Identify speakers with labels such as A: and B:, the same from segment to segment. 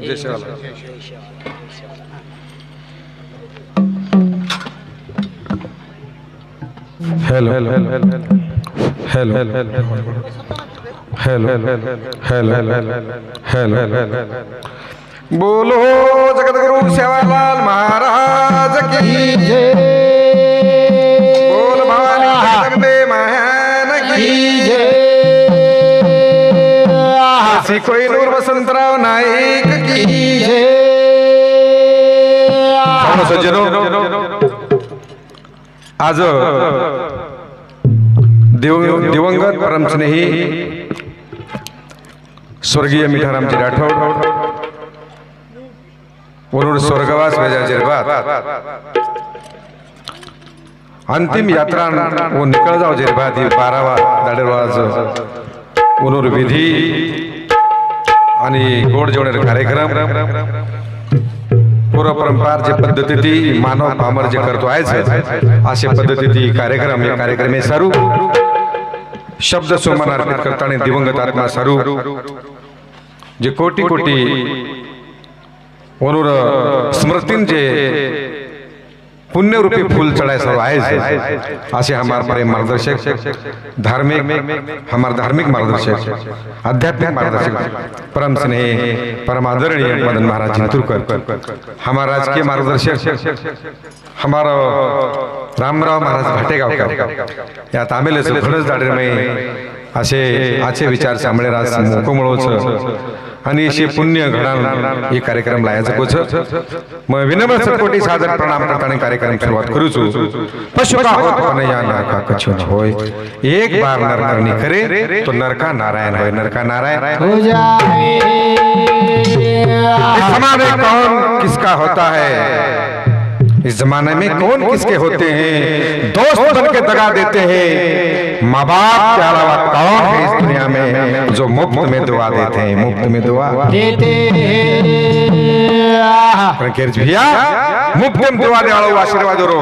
A: जय शिवाला hello hello hello hello hello hello hello बोलो जगद्गुरु सेवालाल महाराज की
B: जय
A: बोल भवानी जगदे महान की
B: जय
A: श्री कोहिनूर वसंतराव पाहुणं सज्जनो आज देव दिवंगत परमस्नेही स्वर्गीय मिठारामजी राठोड वरुण स्वर्गवास वेजा अंतिम यात्रा व निकळ जाव जिरभात ही बारावा दाडेवाज उनूर विधी आणि गोड जेवणारे कार्यक्रम. पूर्वपरंपार जे पद्धती ती मानव पामर जे करतो आहेच असे पद्धती ती कार्यक्रम या कार्यक्रमे सारू. शब्द सोमान अर्पित करताना दिवंगत आत्मा सारू. जे कोटी कोटी वनुर स्मृतींचे पुण्यरूपी फूल चढ़ाए सब आए असे हमार प्रेम मार्गदर्शक धार्मिक हमार धार्मिक मार्गदर्शक आध्यात्मिक मार्गदर्शक परम स्नेह परम आदरणीय मदन महाराज चिंतुरकर हमारा राजकीय मार्गदर्शक हमारा रामराव महाराज भाटेगावकर या तामिल खरंच दाडे असे आचे विचार चांबळे राज मोकोमळोच आणि असे पुण्य घडा हे कार्यक्रम लायाचं कोच मग विनम्र सतकोटी सादर प्रणाम करताना कार्यक्रम सुरुवात करूचो. पशु का होत पण या नरका कछु न होय. एक बार नर करनी करे तो नरका नारायण होय नरका नारायण.
B: हो
A: कौन किसका होता है? इस जमाने में कौन किसके होते हैं? दोस्त बन के दगा देते हैं। माँ बाप के अलावा कौन है इस दुनिया में? जो मुफ़्त में दुआ देते हैं मुफ़्त में दुआ।
B: देते
A: केरच मुफ़्त में दुआ देवाळो आशीर्वाद रो।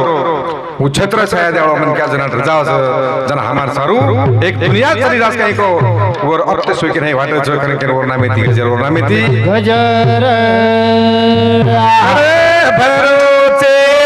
A: उ छत्र छाया देवाळो मन क्या जना जना हमार सारू। एक दुनिया चली रास कहीं को। और अब तो सोई के नहीं वाटे जो करने के और नामे ती गजर और नामे
B: गजर।
A: अरे भरोचे बापू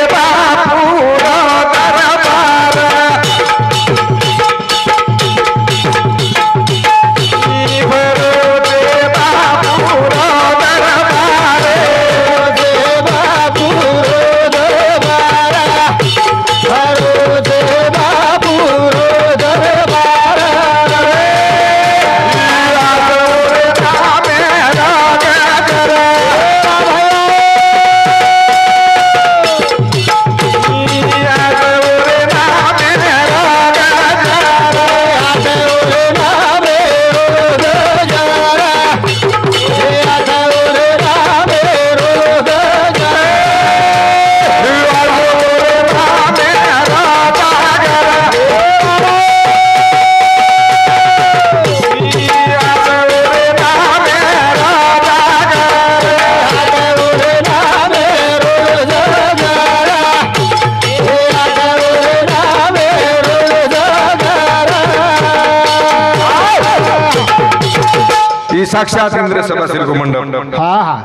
A: साक्षात इंद्र सभा श्री मंडप.
B: हा हा.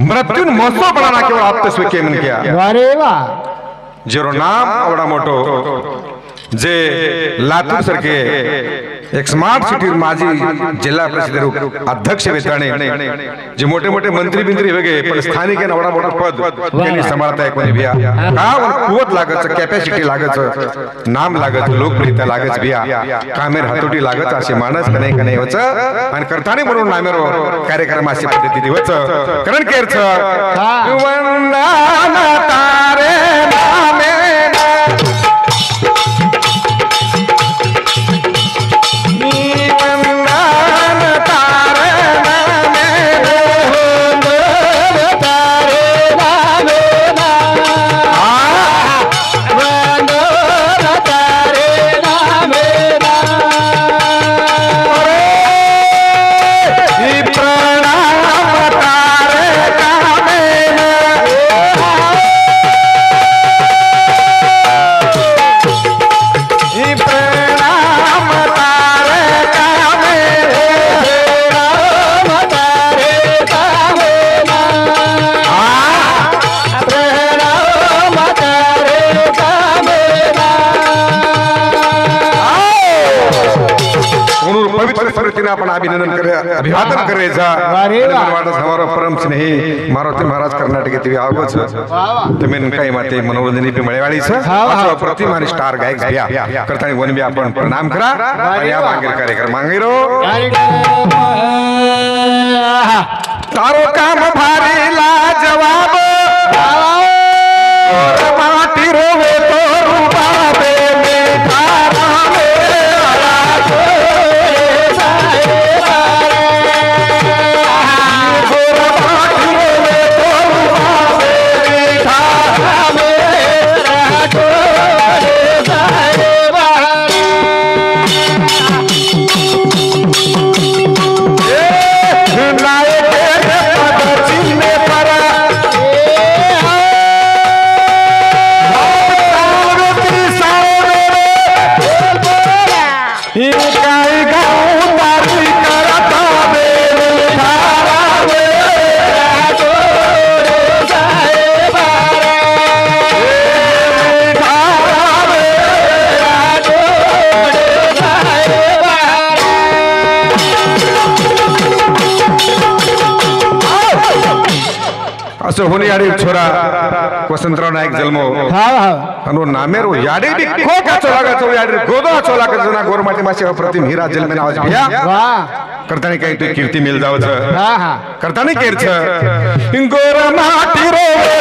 A: मृत्यून महोत्सव बनाना केवळ आपते स्वीके मन किया
B: अरे वा.
A: जेरो नाम आवडा मोठो. जे लातूर सारखे एक स्मार्ट सिटी माजी जिल्हा परिषद अध्यक्ष वेताणे जे मोठे मोठे मंत्री बिंत्री वेगळे पण स्थानिक एवढा मोठा पद त्यांनी सांभाळता कोणी बिया. का कुवत लागत कॅपॅसिटी लागत नाम लागत लोकप्रियता लागत बिया. कामेर हातोटी लागत असे माणस कने कने होच आणि करताने म्हणून नामेर कार्यक्रम अशी पद्धती दिवच करण केरच तारे तुम्ही काही माते मनोरंजनी बी मळेवाळीच
B: हा, हा.
A: असं प्रतिमा आणि स्टार गायक भ्या करताना वन बी आपण प्रणाम करा आणि या मागील कार्यक्रम मागेरो. तारो काम भारी ला जवाब याडे छोरा वसंतराव नाईक जन्मो
B: हा हा.
A: अनु नामेरो याडे बी को का चोला का चो याडे गोदो चोला का जना गोरमाटी मासे अप्रतिम हिरा जन्मे नावाज भिया. करताना काही तू कीर्ती मिल जावच.
B: हा हा.
A: करताना केरच. गोरमाटी रो वे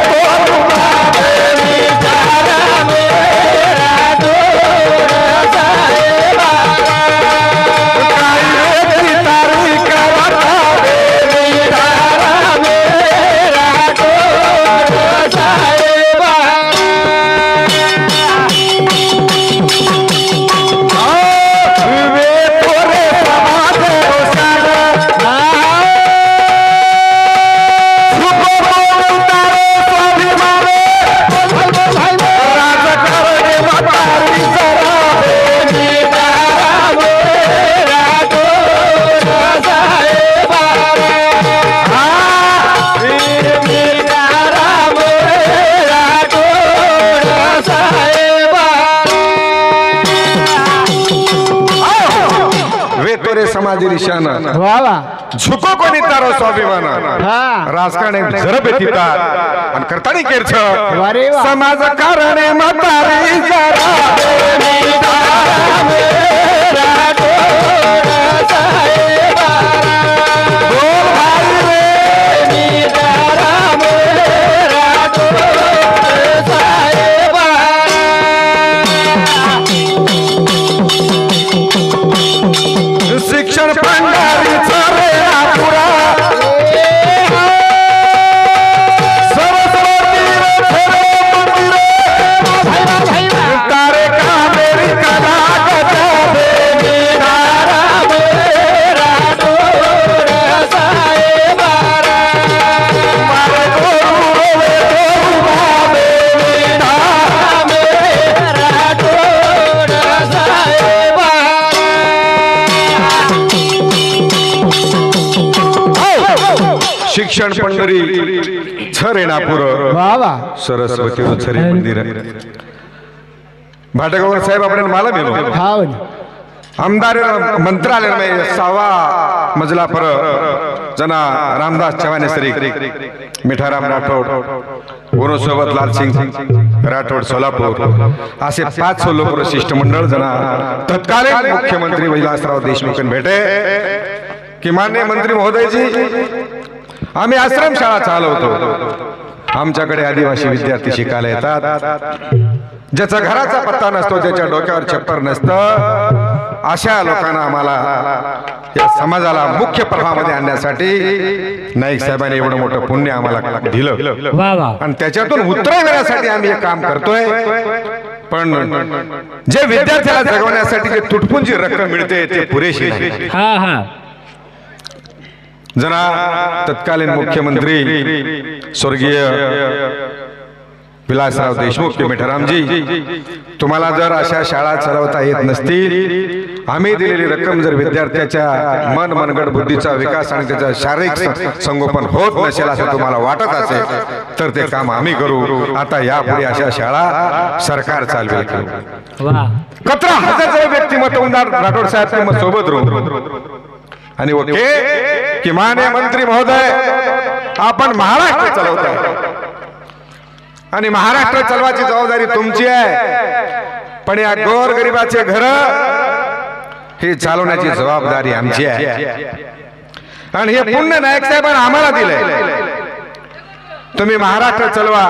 A: स्वाभिमान
B: हा
A: राजकारणे जरब येतात आणि करताना केरच
B: वारे वा.
A: समाज कारणे म्हातारी जरा सरस्वती छरी मंदिर. भाटगावर साहेब आपण मला मिळो
B: हा.
A: आमदार मंत्रालय में सहावा मजला पर जना रामदास चव्हाण सरी मिठाराम राठोड गुरुसोबत लाल सिंग राठोड सोलापूर. असे पाच सोलापूर शिष्टमंडळ जना. तत्कालीन मुख्यमंत्री विलासराव देशमुख भेटे. की मान्य मंत्री महोदयजी आम्ही आश्रमशाळा चालवतो. आमच्याकडे आदिवासी विद्यार्थी शिकायला येतात. ज्याचा घराचा पत्ता नसतो ज्याच्या डोक्यावर छप्पर नसतं अशा लोकांना आम्हाला या समाजाला मुख्य प्रवाहामध्ये आणण्यासाठी नाईक साहेबांनी एवढं मोठं पुण्य आम्हाला दिलं. आणि त्याच्यातून उत्तर मिळण्यासाठी आम्ही हे काम करतोय. पण जे विद्यार्थ्याला जगवण्यासाठी जे तुटपुंजी रक्कम मिळते ते पुरेशी नाही.
C: हा हा.
A: जना तत्कालीन मुख्यमंत्री स्वर्गीय विलासराव देशमुख मिठरामजी तुम्हाला जर अशा शाळा चालवता येत नसतील आम्ही दिलेली रक्कम जर विद्यार्थ्याच्या मन मनगड बुद्धीचा विकास आणि त्याचा शारीरिक संगोपन होत नसेल असं तुम्हाला वाटत असेल तर ते काम आम्ही करू. आता यापुढे अशा शाळा सरकार चालवेल. कचरा हजारचं व्यक्तिमत्व राठोड साहेब सोबत राहू आणि ओके की मान्य मंत्री महोदय. आपण महाराष्ट्र चालवताय. आणि महाराष्ट्र चालवायची जबाबदारी तुमची आहे. पण या गोर गरिबाचे घर हे चालवण्याची जबाबदारी आमची आहे. आणि हे पुण्य नायक साहेबांनी आम्हाला दिलंय. तुम्ही महाराष्ट्र चलवा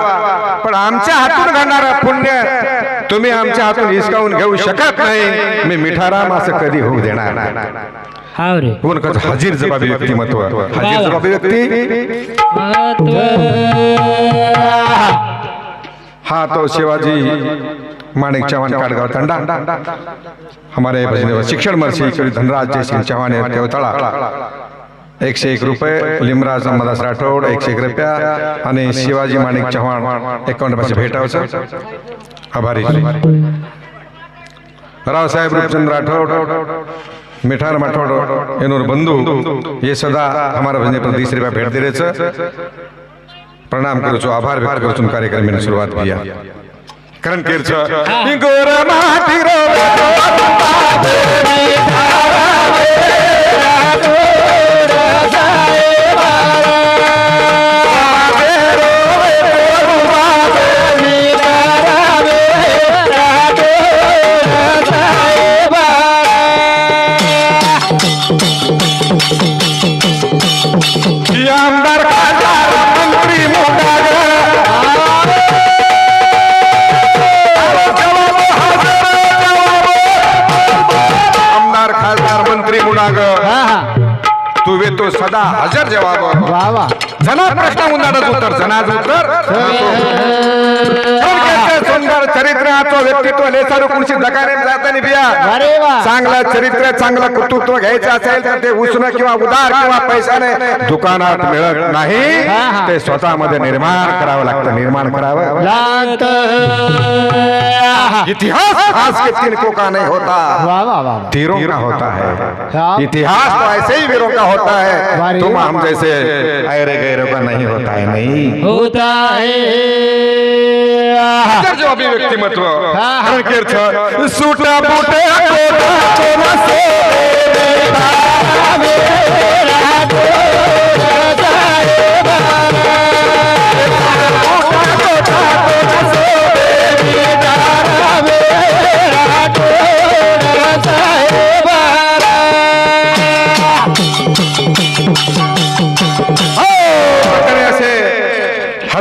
A: पण आमच्या हातून घडणारं पुण्य तुम्ही आमच्या हातून हिसकावून घेऊ शकत नाही. मी मिठाराम असं कधी होऊ देणार नाही.
C: हाव रे
A: कोण कसं हजीर जबाबी व्यक्तिमत्व हजीर जबाबी व्यक्ती हाँ तो शिवाजी माणिक चौहान काटगाव तंडा हमारे भजन शिक्षण महर्षि श्री धनराज जय सिंह चौहान है केवतळा एकशे एक रुपये लिमराज अंबादास राठोड एकशे एक रुपया आणि शिवाजी माणिक चव्हाण एकावन्न पाचशे भेटावचं आभारी रावसाहेब रूपचंद राठौड़ मिठार राठौड़ एनोर बंधु ये सदा हमारा भजने पर तीस बार भेट दे रहे प्रणाम करू छो आभार व्यक्त करू छो कार्यक्रम में शुरुआत किया। करण केर छ गोर माटी रो आमदार उन्हाळ्यात व्यक्तित्व लेसारू कुणशी दकाने जाताना बिया. चांगलं चरित्र चांगलं कर्तृत्व घ्यायचं असेल तर ते उसणं किंवा उदार किंवा पैशाने दुकानात मिळत नाही. ते स्वतःमध्ये निर्माण करावं लागतं निर्माण करावं. इतिहास आज के तिनको का नहीं होता. तीरों का होता है। इतिहास तो ऐसे ही वीरों का होता है. तुम। हम जैसे अरे गैरों का नहीं होता है नहीं।
C: होता है.
A: जो अभिव्यक्तिमत्व।
B: हा.
A: कारण की अर्थ सुटा बुटे ऐसे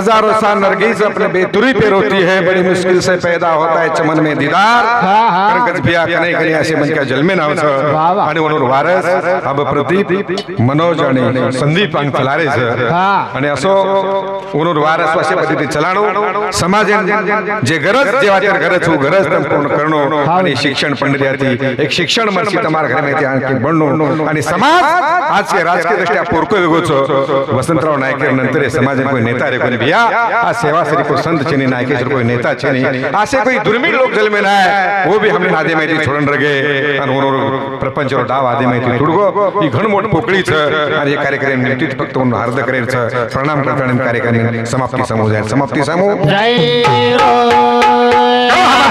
A: हजारों साल नरगिस अपने बेतुरी पे रोती है बड़ी मुश्किल से पैदा होता है चमन में दीदार।
B: हा, हा.
A: कारण बिया कने कने असे म्हणजे जन्मे
B: वा,
A: नावचं
B: वा.
A: आणि म्हणून वारस अब प्रदीप मनोज आणि संदीप आणि फलारे
B: हा.
A: आणि असो म्हणून वारस अशा पद्धती चलाणू। समाजान जे गरज जेव्हा तर गरज हो गरज तम पूर्ण करणं। आणि शिक्षण पंडित एक शिक्षण मर्सी तमार घर में आणखी बनणं। आणि समाज आज बिया आज सेवा श्री को संत चेनी नायकेश्वर कोई नेता चेनी. ऐसे कोई दुर्मिळ लोग जल में ना है वो भी हमने आदे माहिती छोडून रगे. आणि प्रपंच डाव आदे माहिती तुडगो. ही घण मोठ पोकळीच आणि हे कार्यक्रम निश्चित फक्त म्हणून हार्द करेल प्रणाम करताना कार्यक्रम समाप्ती समोर जाईल समाप्ती समोर
B: जय रो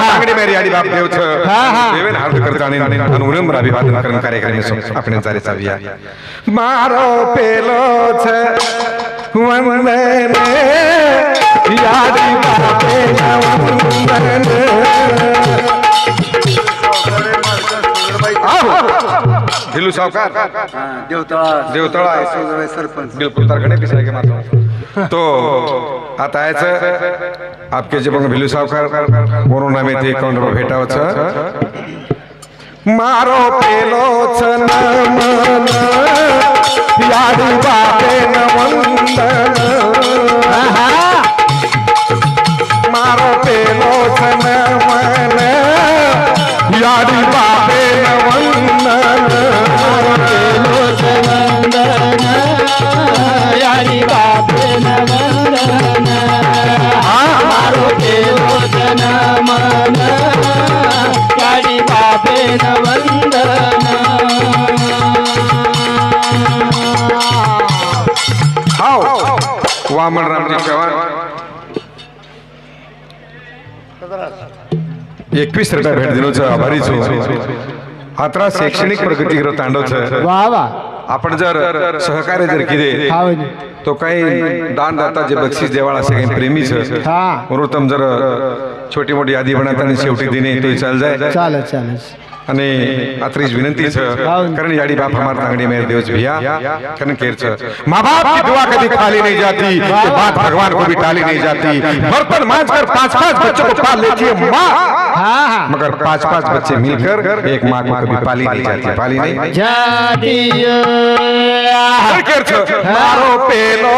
A: आंगडी मेरी आडी बाप देव छ. देवेन हार्द करताने आणि उनम्र अभिवादन करून कार्यक्रम में जारे चाविया मारो पेलो छ. ढिलू सावकार।
D: देवतळा.
A: देवतळा आहे.
D: सरपंच.
A: बिल्कुल तरगणे पिसाय के मातो तो आता यायचं आपके जे मग भिलू सावकार कोरोना में ते वर भेटावचं. मारो पेलो छ नमन याडी बापे नवंदन। मारो पेलो छ नमन याडी बापे नवंदन।
C: यारी बापे नवंदन
A: महामनरामजी चव्हाण. एकवीस रुपया भेट दिनोच आभारी हातरा शैक्षणिक प्रगतीग्र तांडवचं.
B: वा वा.
A: आपण जर सहकार्य जर केले तो काही दान दाता जे बक्षीस देवाळ असे काही प्रेमीच म्हणून जर छोटी मोठी यादी बनवताना शेवटी दिने तो चाल जाय
B: चालत चालत
A: અને આત્રીજ વિનંતી છે કરણ યાડી બાપ હમાર તાંગડી મેર દેવજ ભૈયા કન કેર છે माँ बाप की दुआ कभी खाली नहीं जाती ये बात भगवान को भी टाली नहीं जाती बर्तन मांझ कर पांच पांच बच्चों को पाल लेती है माँ
B: हा हा
A: मगर पांच पांच बच्चे मिलकर एक माँ को कभी पाली नहीं जाती पाली नहीं
B: જાતીય
A: કણ કેર છે મારો પેલો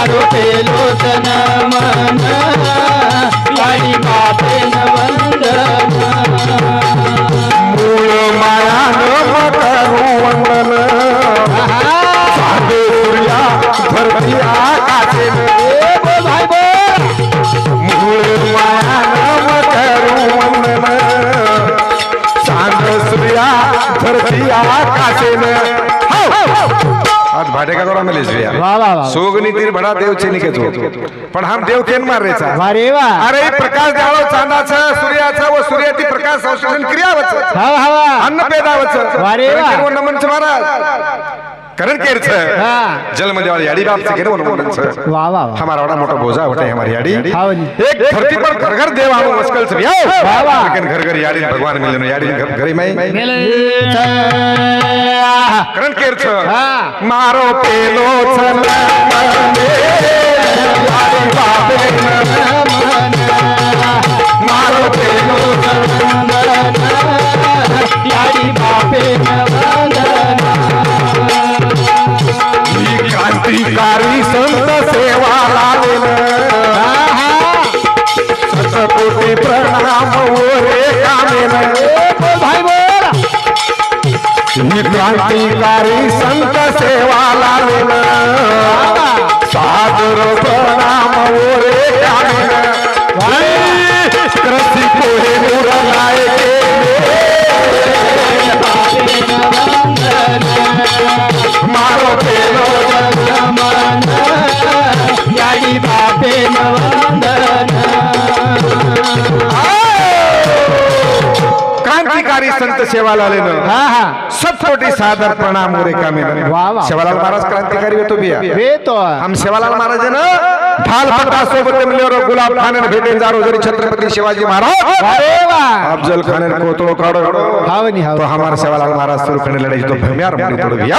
A: आरोपे
B: लोचन मन. आई
A: बापे न बड़ा देवचेनी के हम देव केन मार
B: अरे वा.
A: अरे प्रकाश द्यावो चांदाचा सूर्याचा व सूर्याती प्रकाश संशोधन क्रियावच.
B: हा
A: अन्न पेदावच. अरे नमन महाराज. करण केर
B: छ
A: जल में याड़ी बाप केर वन
B: मन छ वाह वाह
A: हमारा बड़ा मोटा बोझा होता हमारी याड़ी. एक धरती पर घर घर देव हम मुश्किल से आओ हो.
B: वाह वाह
A: लेकिन घर घर याड़ी भगवान मिलन याड़ी घर घर में करण केर छ मारो पेलो छ अधिकारी संत
C: सेवा लावून. सादर
A: नाम संत सेवालाल
B: હા
A: सब कोटी सादर प्रणाम मोरे कामे
B: वाह, वाह.
A: सेवालाल महाराज क्रांतिकारी होतो बिया.
B: वे तो
A: हम सेवालाल महाराज ना ढाल पट्टा सोबत मिळवर गुलाब खाने भेटे जारो जरी छत्रपति शिवाजी महाराज.
B: अरे वाह
A: अफजल खान ने कोतळो काढो.
B: हा वहिनी हा
A: तो हमारा सेवालाल महाराज सुरू करने लढाई तो भम्यार म्हणून थोडं बिया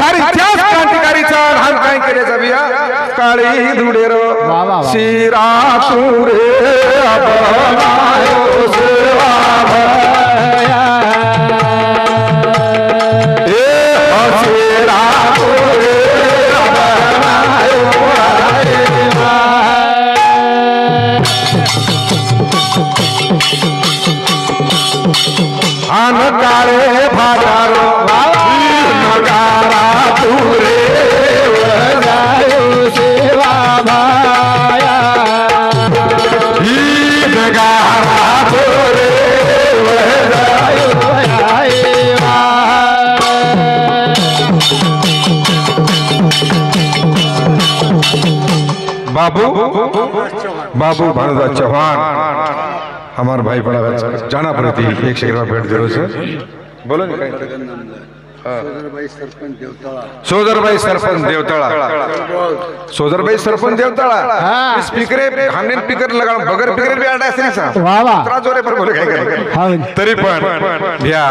A: सारी इतिहास क्रांतिकारीचा हम काय केले बिया. काळी धुडेर. शिरा तुरे अबनायो सेवा आन काळे फाटारो नगारा तुरे
C: सेवा भाया
A: ही नगारा तुरे बाबू बाबू भानुदास चव्हाण हमार भाई बड़ा जाना पड़ी थी एक शेर भेट दिलो से बोलो ना काही.
D: सोदरबाई सरपंच देवतळा.
A: सोदरबाई सरपंच देवतळा. सोदरबाई सरपंच देवतळा. स्पीकर हमने स्पीकर लगा बगर स्पीकर भी आडा असेल सा.
B: वाह वाह
A: त्रा जोरे पर बोले काय काय
B: वहिनी
A: तरी पण भ्या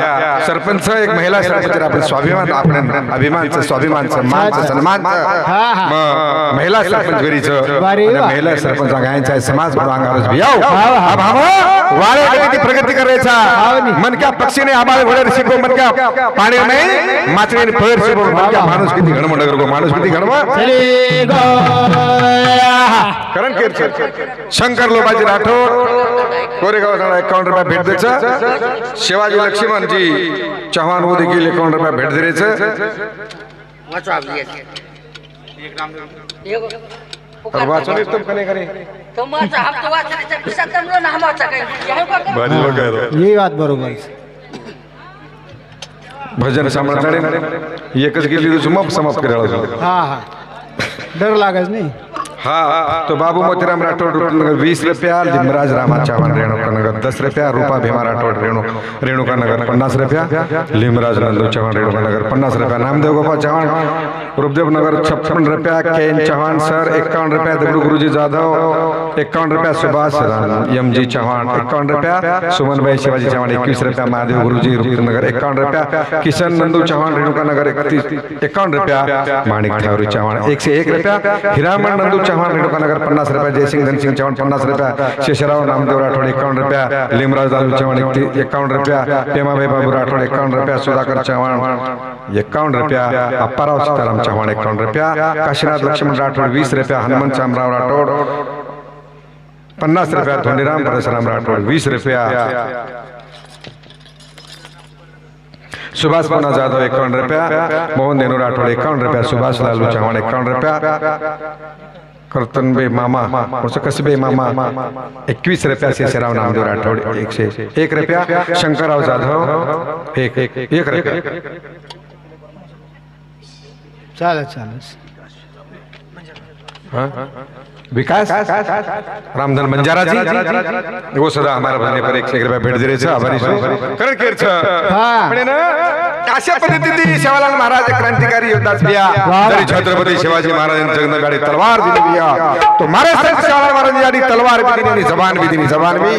A: सरपंच एक महिला सरपंच आपण स्वाभिमान आपण अभिमानचं स्वाभिमानचं मानचं मग महिला सरपंच घरीचं. महिला सरपंच गायांचा समाज म्हणून अंगारच भी
B: हा, हा.
A: अब हम वारे की प्रगती करायचा. मन क्या पक्षीने आबाळ घोडे शिको मन क्या पाणी नाही? माचणी फळेर शिरून माणूस किती घडमड करतो माणूस किती घडमड करण केर शंकर लोकांची राठोड. कोरेगाव एकावन्न रुपया भेट द्यायचं. शिवाजी लक्ष्मणजी चव्हाण हो देखील एकावन्न रुपया भेट द्यायचं. वाचून येतो का नाही
B: बरोबर
A: भजन सांभाळणारे एकच गेली मग समाप्त करायला
B: डर लागायच नाही.
A: हा तो बाबू मोतीराम राठोड वीस रुपया लिमराज रामा चव्हाण रेणुका नगर दस रुपया, रूपा भीमा राठोड रेणू रेणुका नगर पन्नास रुपया लिमराज नंदू चव्हाण रेणुका नगर पन्नास रुपया, नामदेव गोपाल चव्हाण रूपदेव नगर छप्पन रुपया केन चव्हाण सर एकावन्न रुपया दगडू गुरुजी जाधव एकावन्न रुपया, सुभाष एम जी चव्हाण एकावन्न रुपया सुमनभाई शिवाजी चव्हाण एकवीस रुपया, महादेव गुरुजी रूपनगर एकावन्न रुपया, किशन नंदू चौहान रेणुका नगर एकतीस एकावन्न रुपया, माणिक ठावरी चव्हाण एकशे एक रुपया हिरामण नंदू चव्हाण रेणुका नगर पन्नास रुपया जयसिंग धनसिंग चव्हाण पन्नास रुपया शेषराव नामदेव राठोड एकावन्न रुपया लिमराज लालू चव्हाण एकतीस एकावन्न रुपया पेमाबाई बाबू राठोड एकावन्न रुपया सुधाकर चव्हाण एकावन्न रुपया अप्पाराव सीताराम चव्हाण एकावन्न रुपया काशीनाथ लक्ष्मण राठोड वीस रुपया हनुमंत शामराव राठोड पन्नास रुपया धोंडीराम परशुराम राठोड वीस रुपया। सुभाष मोना जाधव एकावन्न रुपया मोहन देनू राठोड एकावन्न रुपया सुभाष लालू चव्हाण एकावन्न रुपया। रतनबे मामा मुळचं कसबे मामा एकवीस रुपया शेषराव नामदेव राठोड एकशे एक रुपया शंकरराव जाधव एक एक एक रुपया।
B: चालेल चालेल।
A: विकास? रामधन बंजारा जी वो हो सदा हमारा बने पर एक सौ रुपया भेट दे रहे आभारी करण केर छ हां अशा पद्धतीने शिवालाल महाराज
B: क्रांतिकारी
A: योद्धाच बिया तरी छत्रपती शिवाजी महाराजांनी जगनगाडी तलवार दिली बिया तो महाराष्ट्र महाराज महाराजांनी तलवार दिली जबान भी दिली जबान भी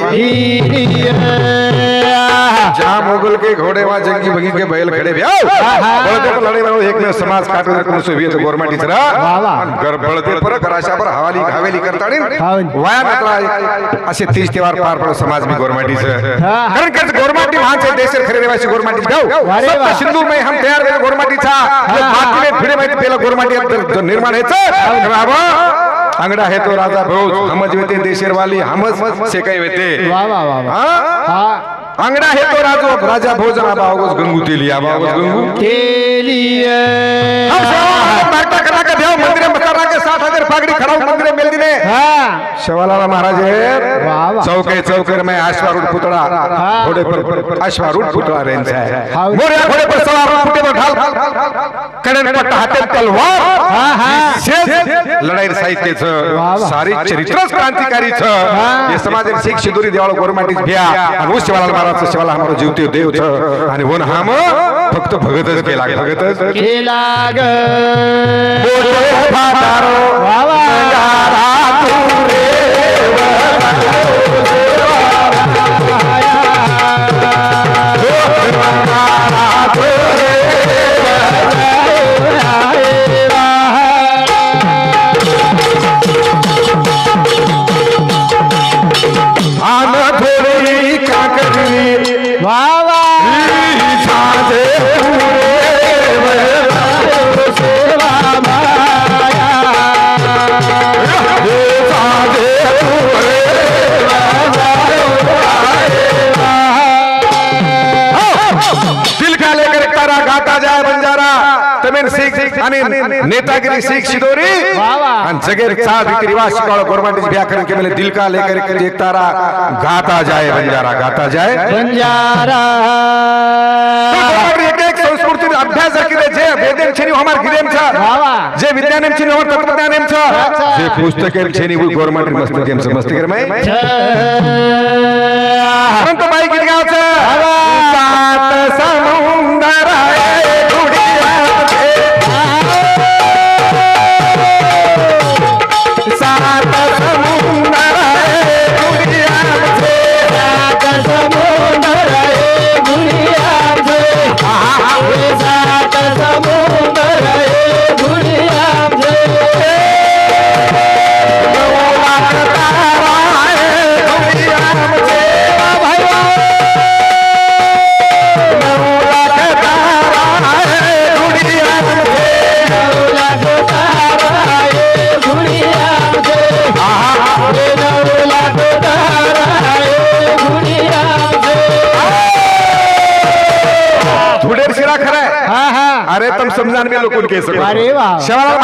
A: जहाँ मुगल के घोड़े वहाँ जंगी बगी के बैल खड़े भी लड़े में एक में समाज काटे कोण सोबी
B: तो
A: गोरमेंट गरबळते पर कराशावर हवाली हवेली
B: करता
A: वाया मेकला असे तीस त्योहार पार पडो समाज मी
B: गोरमेंटीचं.
A: कारण गोरमाटी महान देश खरे देवाशी गोरमाटी गाव सिंधू में हम तयार वेळ गवर्नमेंट इचा बाकी में फिरे माहिती पहिला गवर्नमेंट जो निर्माण हेच बाबा अंगडा हे तो राजा भोज हमज वेते देशेर वाली हमज से काही वेते
B: वा वा वा
A: हा?
B: हा.
A: अंगडा हे तो राजो राजा भोजन आबा अवगस गंगू तेली आबा अवगस गंगू। हम सेवालाल बारटा करा देव मंदिर में करा के साथ अगर पागड़ी खड़ा मंदिर मिल दिने
B: हा.
A: शिवालाल महाराज. चौके चौके में अश्वारूढ़ पुतळा. घोड़े पर अश्वारूढ़ पुतळा रेंज है. मोरे घोड़े पर सवार पुटे पर ढाल कड़न पट्ट हाथे तलवार.
B: हा हा.
A: लढाई साहित्य छ. सारी चरित्रच क्रांतिकारी छ हे समाज शीख शिदुरी देवाळ गवर्नमेंट भ्या. आणि शिवालाल महाराज शिवाला हमारो जीवते देव छ आणि वन हाम फक्त भगतच केला भगतच
C: केला
A: বাবা। नेतागिरी सीख शिदोरी. आणि जगेर चार रीति रिवाज शिकवाळ गवर्नमेंट व्याकरण के मेले दिल का लेकर के एक तारा गाता जाय बंजारा गाता जाय
C: बंजारा।
A: संस्कृती अभ्यास केले जे वेदेम छेनी हमार गिरेम छ. जे विज्ञानेम छेनी हमार तत्वज्ञानेम छ। जे पुस्तकेम छेनी वो गवर्नमेंट मस्तकेम से मस्तकेर में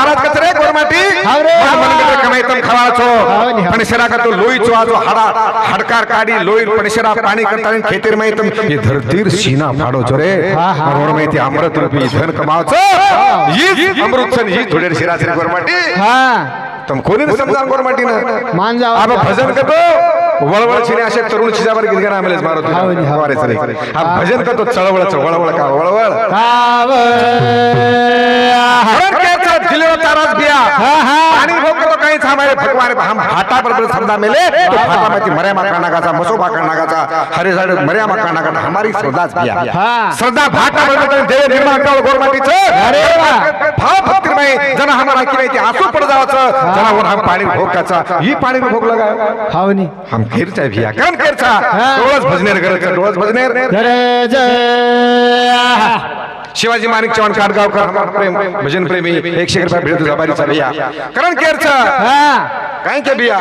A: महाराज कच रे गोरमाटी
B: हाव रे.
A: मन मन में कमाई तुम खवा छो?
B: हाव नी, हाव.
A: पण शेरा का तो लोई चो आजो हडा हडकार काडी लोई पण शेरा पाणी करता खेतीर में तुम ये धरतीर सीना फाडो छो रे।
B: हा, हा.
A: और में ते अमृत रूपी धन कमाव छो। ये अमृत सन ही धुडेर शिरा श्री गोरमाटी
B: हा।
A: तुम कोणी न समजान गोरमाटी ना।
B: मान जाओ।
A: अब भजन करतो वळवळ छिने असे तरुण छिजावर गीत गाणं आम्हाला मारत हा भजन करतो चळवळच वळवळ का वळवळ? दिलेला तारास बिया. पाणी भोगतो काही थांबायला भगवान हम हाता बरोबर श्रद्धा मेले. तो फाटा माती मर्या माका नागाचा मसोबा का नागाचा हरे झाड मर्या माका नागाचा हमारी श्रद्धाच बिया.
B: हा.
A: श्रद्धा भाटा बरोबर देव निर्माण करावं गोरमाटीचं.
C: अरे वा.
A: भाव भक्तिमय जना हमारा की नाही आसू पड जावाचं. जना वर हम पाणी भोगाचा ही पाणी भोग लगा
B: हावनी.
A: हम खेरचा भिया काम खेरचा. डोळस भजनेर गरज डोळस भजनेर.
C: गरज.
A: शिवाजी माणिक चव्हाण काटगावकर प्रेम भजन प्रेमी एकशे रुपया भेट जबारीचा बिया. करण केरचा? काय के बिया?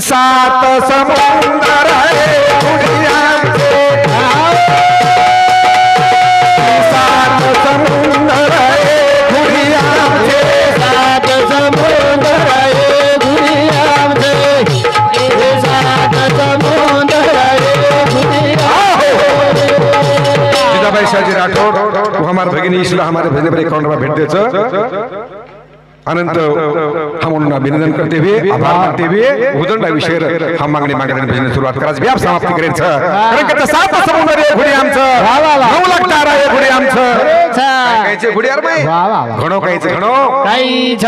A: सात समुंदर. सात समुंदर शाहजी राठौड़ वो हमारे भगिनी इसलिए हमारे भजन पर अकाउंट में भेट देचं। अनंत हम उनका अभिनंदन करते हुए आभार मानते हुए उदंड विषय हम मागणी मागणी भजन सुरुवात करायची व्याप समाप्ती करायचं कारण का सात समुंदर आहे घोडी आमचं नऊ लाख तारा आहे घोडी आमचं काय कायचे घोडी
B: वा वा
A: घणो? कायचे घणो
C: काहीच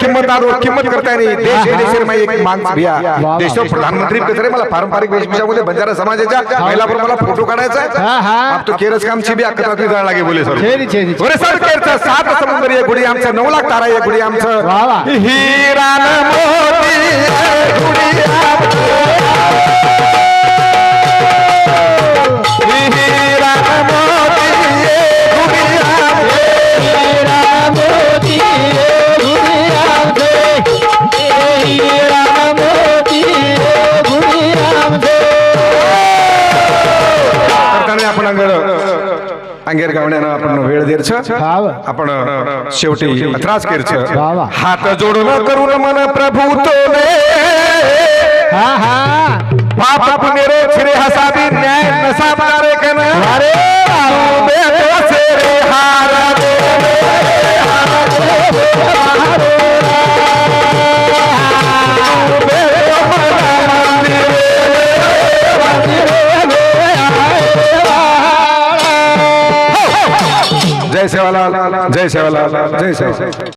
A: किंमत दादो किंमत करता नाही देश हे देश में एक माणूस भ्या. देश प्रधानमंत्री कसरे मला पारंपरिक वेशभूषामध्ये बंजारा समाजाच्या महिलावर मला फोटो काढायचा आहे. अब तो केरस काम अक्का तुम्ही जायला लागे बोले सर. बरे सर केरचं सात समुंदर ये गुढी आमचं नऊ लाख तारा ये गुढी आमचं. हिरा मोती आमचं. आपण शेवटी त्रास
B: वा.
A: हात जोडून करून मन प्रभू तोले.
B: हा हा.
A: पाप पुनेरो छिरे हसाबी न्याय नसा मारे कन अरे रे हार सेवालाल जय सेवालाल जय सेवा